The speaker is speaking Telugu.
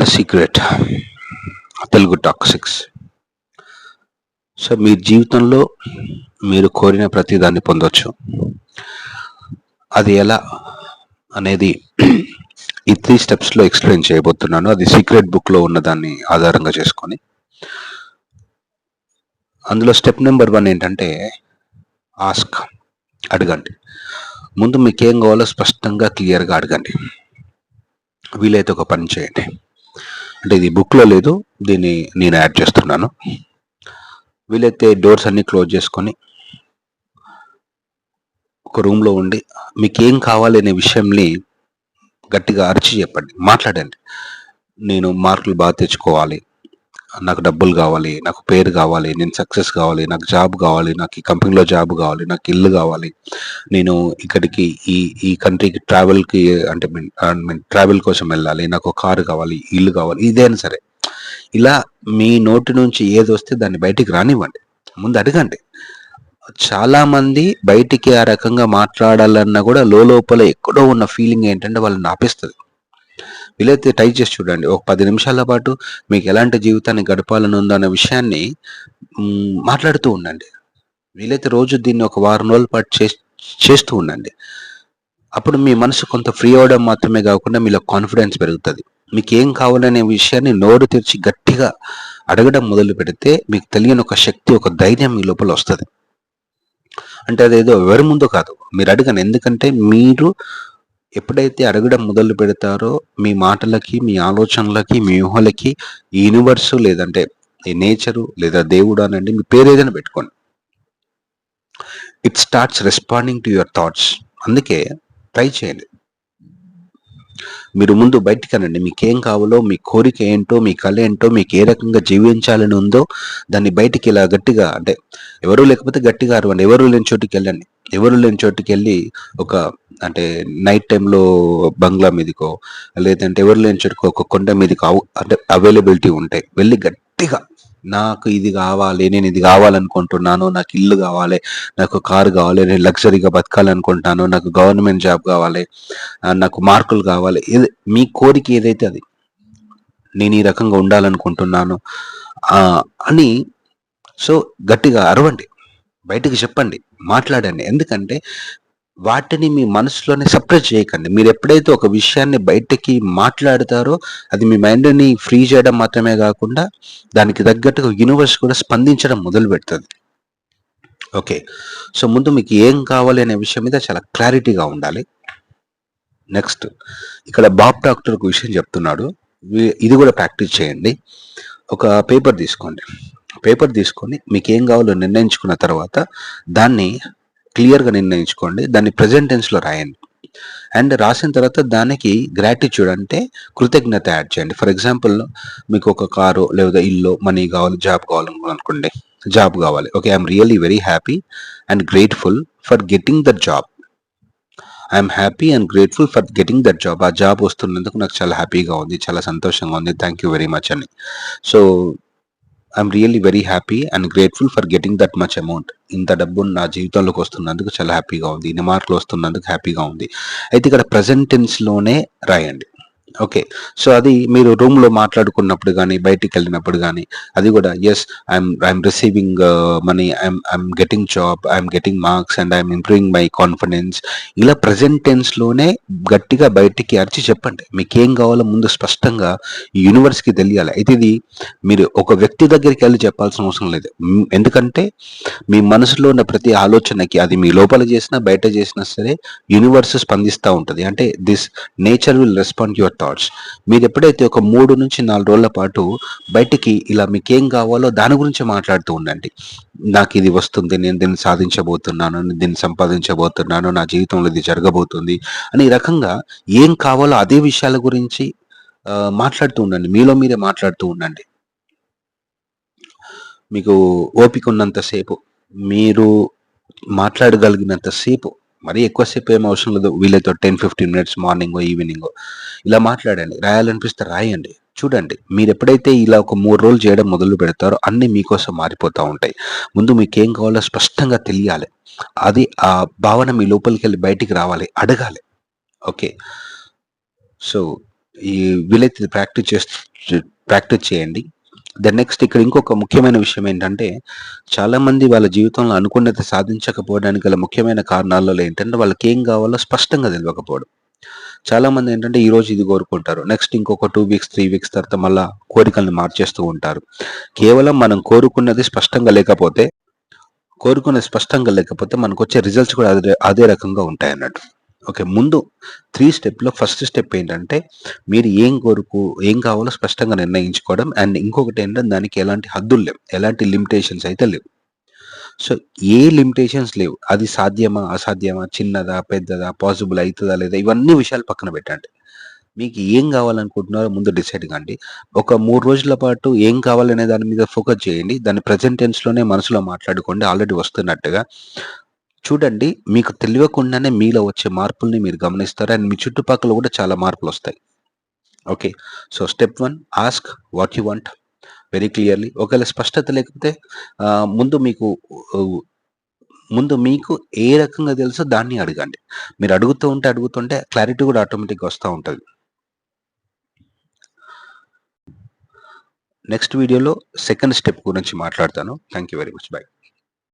The secret Telugu talk six. So మీ జీవితంలో మీరు కోరిన ప్రతిదాన్ని పొందవచ్చు అది ఎలా అనేది ఈ త్రీ స్టెప్స్లో ఎక్స్ప్లెయిన్ చేయబోతున్నాను. అది సీక్రెట్ బుక్లో ఉన్న దాన్ని ఆధారంగా చేసుకొని. అందులో స్టెప్ నెంబర్ వన్ ఏంటంటే ఆస్క్ అడగండి. ముందు మీకు ఏం కావాలో స్పష్టంగా క్లియర్గా అడగండి. వీలైతే ఒక పని చేయండి. అంటే ఇది బుక్లో లేదు దీన్ని నేను యాడ్ చేస్తున్నాను. వీలైతే డోర్స్ అన్ని క్లోజ్ చేసుకొని ఒక రూమ్లో ఉండి మీకు ఏం కావాలి అనే విషయంని గట్టిగా అరిచి చెప్పండి. మాట్లాడండి. నేను మార్కులు బాగా తెచ్చుకోవాలి. నాకు డబ్బులు కావాలి నాకు పేరు కావాలి నేను సక్సెస్ కావాలి నాకు జాబ్ కావాలి నాకు ఈ కంపెనీలో జాబ్ కావాలి నాకు ఇల్లు కావాలి. నేను ఇక్కడికి ఈ ఈ కంట్రీకి ట్రావెల్కి అంటే మీన్ ట్రావెల్ కోసం వెళ్ళాలి నాకు కారు కావాలి ఇల్లు కావాలి ఇదేనా సరే. ఇలా మీ నోటి నుంచి ఏది వస్తే దాన్ని బయటికి రానివ్వండి. ముందు అడగండి. చాలా మంది బయటికి ఆ రకంగా మాట్లాడాలన్నా కూడా లోపల ఎక్కడో ఉన్న ఫీలింగ్ ఏంటంటే వాళ్ళని ఆపేస్తుంది. వీలైతే ట్రై చేసి చూడండి. ఒక పది నిమిషాల పాటు మీకు ఎలాంటి జీవితాన్ని గడపాలని ఉందో అనే విషయాన్ని మాట్లాడుతూ ఉండండి. వీలైతే రోజు దీన్ని ఒక వారం రోజుల పాటు చేస్తూ ఉండండి. అప్పుడు మీ మనసు కొంత ఫ్రీ అవడం మాత్రమే కాకుండా మీలో కాన్ఫిడెన్స్ పెరుగుతుంది. మీకు ఏం కావాలనే విషయాన్ని నోరు తెరిచి గట్టిగా అడగడం మొదలు పెడితే మీకు తెలియని ఒక శక్తి ఒక ధైర్యం మీ లోపల వస్తుంది. అంటే అదేదో ఎవరి ముందు కాదు. మీరు అడగను. ఎందుకంటే మీరు ఎప్పుడైతే అడగడం మొదలు పెడతారో మీ మాటలకి మీ ఆలోచనలకి మీ ఊహలకి యూనివర్స్ యూనివర్సు లేదంటే ఈ నేచరు లేదా దేవుడు అనండి మీ పేరు ఏదైనా పెట్టుకోండి. It starts responding to your thoughts అందుకే ట్రై చేయండి. మీరు ముందు బయటికి అనండి మీకు ఏం కావాలో మీ కోరిక ఏంటో మీ కళ ఏంటో మీకు ఏ రకంగా జీవించాలని ఉందో దాన్ని బయటికి ఇలా గట్టిగా అంటే ఎవరు లేకపోతే గట్టిగా అరవండి. ఎవరు లేని చోటుకి వెళ్ళండి. ఎవరు లేని చోటుకి వెళ్ళి ఒక అంటే నైట్ టైంలో బంగ్లా మీదకో లేదంటే ఎవరు లేని చోటుకో ఒక కొండ మీదకో అంటే అవైలబిలిటీ ఉంటాయి వెళ్ళి గట్టిగా నాకు ఇది కావాలి నేను ఇది కావాలనుకుంటున్నాను నాకు ఇల్లు కావాలి నాకు కారు కావాలి నేను లగ్జరీగా బతకాలనుకుంటున్నాను నాకు గవర్నమెంట్ జాబ్ కావాలి నాకు మార్కులు కావాలి మీ కోరిక ఏదైతే అది నేను ఈ రకంగా ఉండాలనుకుంటున్నాను అని సో గట్టిగా అరవండి బయటకు చెప్పండి మాట్లాడండి. ఎందుకంటే వాటిని మీ మనసులోనే సపరేట్ చేయకండి. మీరు ఎప్పుడైతే ఒక విషయాన్ని బయటకి మాట్లాడతారో అది మీ మైండ్ని ఫ్రీ చేయడం మాత్రమే కాకుండా దానికి తగ్గట్టుగా యూనివర్స్ కూడా స్పందించడం మొదలు పెడుతుంది. ఓకే. సో ముందు మీకు ఏం కావాలి అనే విషయం మీద చాలా క్లారిటీగా ఉండాలి. నెక్స్ట్ ఇక్కడ బాబ్ డాక్టర్ ఒక విషయం చెప్తున్నాడు. ఇది కూడా ప్రాక్టీస్ చేయండి. ఒక పేపర్ తీసుకోండి. పేపర్ తీసుకొని మీకు ఏం కావాలో నిర్ణయించుకున్న తర్వాత దాన్ని క్లియర్గా నిర్ణయించుకోండి. దాన్ని ప్రజెంట్ టెన్స్లో రాయండి. అండ్ రాసిన తర్వాత దానికి గ్రాటిట్యూడ్ అంటే కృతజ్ఞత యాడ్ చేయండి. ఫర్ ఎగ్జాంపుల్ మీకు ఒక కారు లేదా ఇల్లు మనీ కావాలి జాబ్ కావాలి అనుకోండి జాబ్ కావాలి. Okay I'm really very happy and grateful for getting the job. I'm happy and grateful for getting that job. ఆ జాబ్ వస్తున్నందుకు నాకు చాలా హ్యాపీగా ఉంది చాలా సంతోషంగా ఉంది. థ్యాంక్ యూ వెరీ మచ్ అని. So I'm really very happy and grateful for getting that much amount ఇంత డబ్బు నా జీవితంలోకి వస్తున్నందుకు చాలా హ్యాపీగా ఉంది. ఇన్ని మార్కులు వస్తున్నందుకు హ్యాపీగా ఉంది. అయితే ఇక్కడ ప్రజెంట్ టెన్స్లోనే రాయండి. ఓకే. సో అది మీరు రూమ్లో మాట్లాడుకున్నప్పుడు కానీ బయటికి వెళ్ళినప్పుడు కానీ అది కూడా yes I'm I'm receiving money I'm I'm getting job I'm getting marks and I'm improving my confidence ఇలా ప్రజెంట్ టెన్స్లోనే గట్టిగా బయటికి అరిచి చెప్పండి. మీకు ఏం కావాలో ముందు స్పష్టంగా యూనివర్స్కి తెలియాలి. అయితే ఇది మీరు ఒక వ్యక్తి దగ్గరికి వెళ్ళి చెప్పాల్సిన అవసరం లేదు. ఎందుకంటే మీ మనసులో ఉన్న ప్రతి ఆలోచనకి అది మీ లోపల చేసినా బయట చేసినా సరే యూనివర్స్ స్పందిస్తూ ఉంటుంది. అంటే this nature will respond your thoughts మీరు ఎప్పుడైతే ఒక మూడు నుంచి నాలుగు రోజుల పాటు బయటికి ఇలా మీకేం కావాలో దాని గురించి మాట్లాడుతూ ఉండండి. నాకు ఇది వస్తుంది నేను దీన్ని సాధించబోతున్నాను నేను దీన్ని సంపాదించబోతున్నాను నా జీవితంలో ఇది జరగబోతుంది అని ఈ రకంగా ఏం కావాలో అదే విషయాల గురించి మాట్లాడుతూ ఉండండి. మీలో మీరే మాట్లాడుతూ ఉండండి. మీకు ఓపిక ఉన్నంతసేపు మీరు మాట్లాడగలిగినంత సేపు మరీ ఎక్కువసేపు ఏం అవసరం లేదు. వీళ్ళతో ten fifteen minutes morning evening ఇలా మాట్లాడండి. రాయాలనిపిస్తే రాయండి. చూడండి. మీరు ఎప్పుడైతే ఇలా ఒక మూడు రోజులు చేయడం మొదలు పెడతారో అన్ని మీకోసం మారిపోతూ ఉంటాయి. ముందు మీకు ఏం కావాలో స్పష్టంగా తెలియాలి. అది ఆ భావన మీ లోపలికి వెళ్ళి బయటికి రావాలి. అడగాలి. ఓకే. సో ఈ వీలైతే ప్రాక్టీస్ చేస్తూ ప్రాక్టీస్ చేయండి. దెన్ నెక్స్ట్ ఇక్కడ ఇంకొక ముఖ్యమైన విషయం ఏంటంటే చాలా మంది వాళ్ళ జీవితంలో అనుకున్నది సాధించకపోవడానికి గల ముఖ్యమైన కారణాలలో ఏంటంటే వాళ్ళకి ఏం కావాలో స్పష్టంగా తెలియకపోవడం చాలా మంది ఏంటంటే ఈ రోజు ఇది కోరుకుంటారు. నెక్స్ట్ ఇంకొక టూ వీక్స్ త్రీ వీక్స్ తర్వాత మళ్ళా కోరికలను మార్చేస్తూ ఉంటారు. కేవలం మనం కోరుకున్నది స్పష్టంగా లేకపోతే కోరుకున్నది స్పష్టంగా లేకపోతే మనకు వచ్చే రిజల్ట్స్ కూడా అదే అదే రకంగా ఉంటాయి అన్నట్టు ఓకే ముందు త్రీ స్టెప్లో ఫస్ట్ స్టెప్ ఏంటంటే మీరు ఏం కోరుకు ఏం కావాలో స్పష్టంగా నిర్ణయించుకోవడం అండ్ ఇంకొకటి ఏంటంటే దానికి ఎలాంటి హద్దులు లేవు ఎలాంటి లిమిటేషన్స్ అయితే లేవు. సో ఏ లిమిటేషన్స్ లేవు అది సాధ్యమా అసాధ్యమా చిన్నదా పెద్దదా పాసిబుల్ అవుతుందా లేదా ఇవన్నీ విషయాలు పక్కన పెట్టండి. మీకు ఏం కావాలనుకుంటున్నారో ముందు డిసైడ్ కండి. ఒక మూడు రోజుల పాటు ఏం కావాలనే దాని మీద ఫోకస్ చేయండి. దాన్ని ప్రజెంట్ టెన్స్లోనే మనసులో మాట్లాడుకోండి. ఆల్రెడీ వస్తున్నట్టుగా. చూడండి మీకు తెలియకుండానే మీలో వచ్చే మార్పుల్ని మీరు గమనిస్తారు? అండ్ మీ చుట్టుపక్కల కూడా చాలా మార్పులు వస్తాయి. Okay. So step one ask what you want. Very clearly. ఒకవేళ స్పష్టత లేకపోతే ముందు మీకు ముందు మీకు ఏ రకంగా తెలుసో దాన్ని అడగండి. మీరు అడుగుతూ ఉంటే అడుగుతుంటే క్లారిటీ కూడా ఆటోమేటిక్గా వస్తూ ఉంటుంది. నెక్స్ట్ వీడియోలో సెకండ్ స్టెప్ గురించి మాట్లాడతాను. Thank you very much. Bye.